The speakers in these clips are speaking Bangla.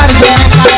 আর জন্য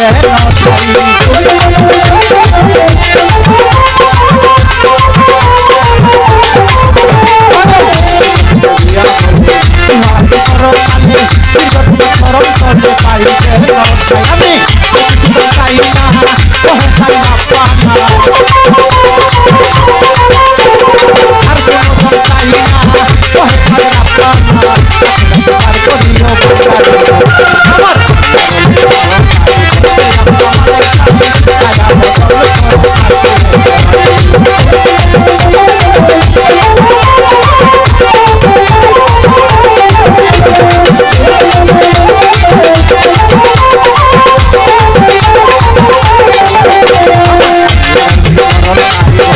পাই